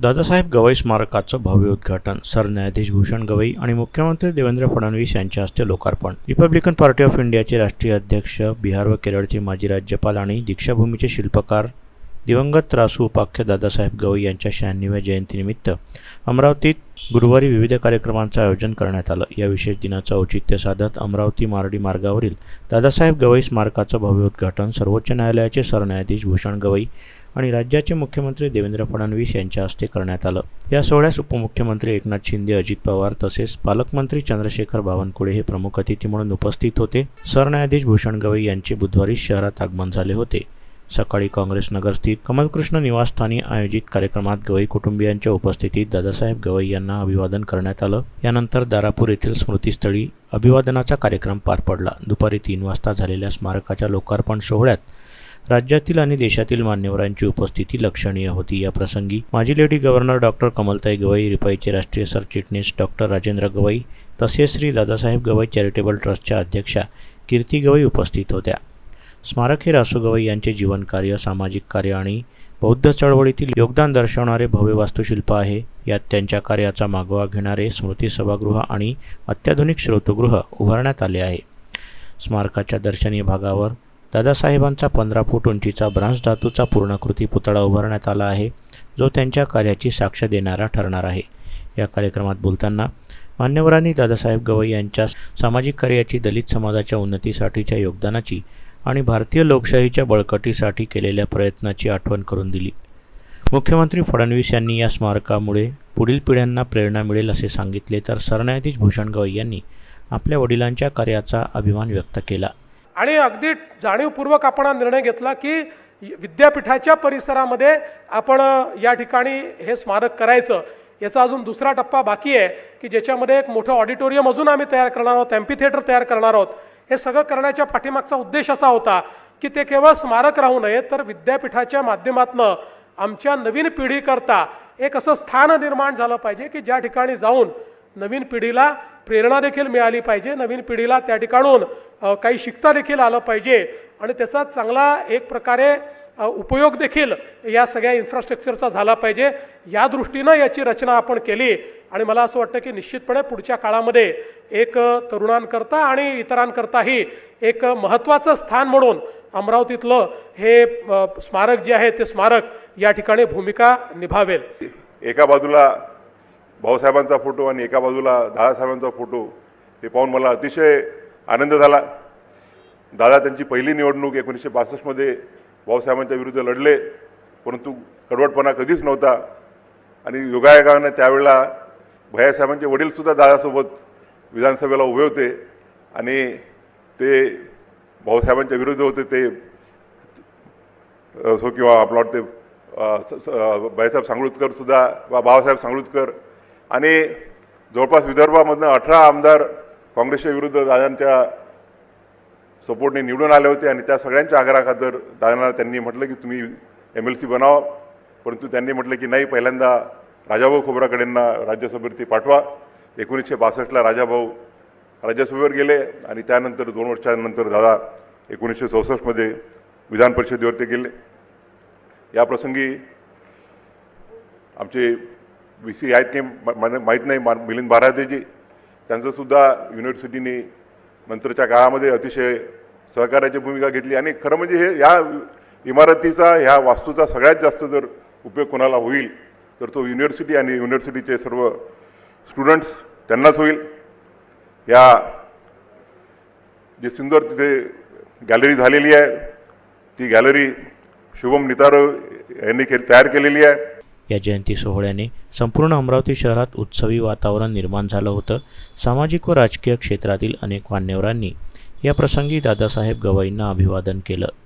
दादासाहेब गवई स्मारकाचं भव्य उद्घाटन सरन्यायाधीश भूषण गवई आणि मुख्यमंत्री देवेंद्र फडणवीस यांच्या हस्ते लोकार्पण. रिपब्लिकन पार्टी ऑफ इंडियाचे राष्ट्रीय अध्यक्ष बिहार व केरळचे माजी राज्यपाल आणि दीक्षाभूमीचे शिल्पकार दिवंगत रासू उपाख्य दादासाहेब गवई यांच्या शहाण्णव्या जयंतीनिमित्त अमरावतीत गुरुवारी विविध कार्यक्रमांचं आयोजन करण्यात आलं. या विशेष दिनाचं औचित्य साधत अमरावती मारडी मार्गावरील दादासाहेब गवई स्मारकाचं भव्य उद्घाटन सर्वोच्च न्यायालयाचे सरन्यायाधीश भूषण गवई आणि राज्याचे मुख्यमंत्री देवेंद्र फडणवीस यांच्या हस्ते करण्यात आलं. या सोहळ्यास उपमुख्यमंत्री एकनाथ शिंदे अजित पवार तसेच पालकमंत्री चंद्रशेखर बावनकुळे हे प्रमुख अतिथी म्हणून उपस्थित होते. सरन्यायाधीश भूषण गवई यांचे बुधवारी शहरात आगमन झाले होते. सकाळी काँग्रेस नगरस्थित कमलकृष्ण निवासस्थानी आयोजित कार्यक्रमात गवई कुटुंबियांच्या उपस्थितीत दादासाहेब गवई यांना अभिवादन करण्यात आलं. यानंतर दारापूर येथील स्मृतीस्थळी अभिवादनाचा कार्यक्रम पार पडला. दुपारी तीन वाजता झालेल्या स्मारकाच्या लोकार्पण सोहळ्यात राज्यातील आणि देशातील मान्यवरांची उपस्थिती लक्षणीय होती. या प्रसंगी माजी lady governor doctor Kamaltai Gavai रिपाईचे राष्ट्रीय सरचिटणीस डॉक्टर राजेंद्र गवई तसेच श्री दादासाहेब गवई चॅरिटेबल ट्रस्टच्या अध्यक्षा कीर्ती गवई उपस्थित होत्या. स्मारक हे रासू गवई यांचे जीवनकार्य सामाजिक कार्य आणि बौद्ध चळवळीतील योगदान दर्शवणारे भव्य वास्तुशिल्प आहे. यात त्यांच्या कार्याचा मागोवा घेणारे स्मृती सभागृह आणि अत्याधुनिक श्रोतगृह उभारण्यात आले आहे. स्मारकाच्या दर्शनीय भागावर दादासाहेबांचा पंधरा फूट उंचीचा ब्रांज धातूचा पूर्णाकृती पुतळा उभारण्यात आला आहे जो त्यांच्या कार्याची साक्ष देणारा ठरणार आहे. या कार्यक्रमात बोलताना मान्यवरांनी दादासाहेब गवई यांच्या सामाजिक कार्याची दलित समाजाच्या उन्नतीसाठीच्या योगदानाची आणि भारतीय लोकशाहीच्या बळकटीसाठी केलेल्या प्रयत्नाची आठवण करून दिली. मुख्यमंत्री फडणवीस यांनी या स्मारकामुळे पुढील पिढ्यांना प्रेरणा मिळेल असे सांगितले तर सरन्यायाधीश भूषण गवई यांनी आपल्या वडिलांच्या कार्याचा अभिमान व्यक्त केला. आणि अगदी जाणीवपूर्वक आपण हा निर्णय घेतला की विद्यापीठाच्या परिसरामध्ये आपण या ठिकाणी हे स्मारक करायचं. याचा अजून दुसरा टप्पा बाकी आहे की ज्याच्यामध्ये एक मोठं ऑडिटोरियम अजून आम्ही तयार करणार आहोत एम्पी थिएटर तयार करणार आहोत. हे सगळं करण्याच्या पाठीमागचा उद्देश असा होता की ते केवळ स्मारक राहू नये तर विद्यापीठाच्या माध्यमातनं आमच्या नवीन पिढीकरता एक असं स्थान निर्माण झालं पाहिजे की ज्या ठिकाणी जाऊन नवीन पिढीला प्रेरणा देखील मिळाली पाहिजे नवीन पिढीला त्या ठिकाणून काही शिकता देखील आलं पाहिजे. आणि त्याचा चांगला एक प्रकारे उपयोग देखील या सगळ्या इन्फ्रास्ट्रक्चरचा झाला पाहिजे. या दृष्टीनं याची रचना आपण केली. आणि मला असं वाटतं की निश्चितपणे पुढच्या काळामध्ये एक तरुणांकरता आणि इतरांकरताही एक महत्त्वाचं स्थान म्हणून अमरावतीतलं हे स्मारक जे आहे ते स्मारक या ठिकाणी भूमिका निभावेल. एका बाजूला भाऊसाहेबांचा फोटो आणि एका बाजूला दादासाहेबांचा फोटो हे पाहून मला अतिशय आनंद झाला. दादा त्यांची पहिली निवडणूक एकोणीसशे बासष्टमध्ये भाऊसाहेबांच्या विरुद्ध लढले परंतु कडवटपणा कधीच नव्हता. आणि योगायोगानं त्यावेळेला भैयासाहेबांचे वडीलसुद्धा दादासोबत विधानसभेला उभे होते आणि ते भाऊसाहेबांच्या विरुद्ध होते ते असो किंवा आपलं वाटते बाईसाहेब सांगळूतकर सुद्धा बा बाबासाहेब सांगळूतकर आणि जवळपास विदर्भामधनं अठरा आमदार काँग्रेसच्या विरुद्ध दादांच्या सपोर्टने निवडून आले होते आणि त्या सगळ्यांच्या आग्रहाखातर दादांना त्यांनी म्हटलं की तुम्ही एम एल सी बनावा. परंतु त्यांनी म्हटलं की नाही पहिल्यांदा राजाभाऊ खोबराकडेंना राज्यसभेवरती पाठवा. एकोणीसशे बासष्टला राजाभाऊ राज्यसभेवर गेले आणि त्यानंतर दोन वर्षानंतर दादा एकोणीसशे चौसष्टमध्ये विधान परिषदेवरती गेले. या प्रसंगी आमचे वी सी आहेत की माहीत नाही मा- मिलिंद बारादेजी त्यांचंसुद्धा युनिव्हर्सिटीने नंतरच्या काळामध्ये अतिशय सहकार्याची भूमिका घेतली आणि खरं म्हणजे हे या इमारतीचा ह्या वास्तूचा सगळ्यात जास्त जर उपयोग कोणाला होईल तर तो युनिव्हर्सिटी आणि युनिव्हर्सिटीचे सर्व स्टुडंट्स त्यांनाच होईल. या जी सुंदर तिथे गॅलरी झालेली आहे ती गॅलरी शुभम नितारो यांनी के तयार केलेली आहे. या जयंती सोहळ्याने संपूर्ण अमरावती शहरात उत्सवी वातावरण निर्माण झालं होतं. सामाजिक व राजकीय क्षेत्रातील अनेक मान्यवरांनी या प्रसंगी दादासाहेब गवईंना अभिवादन केलं.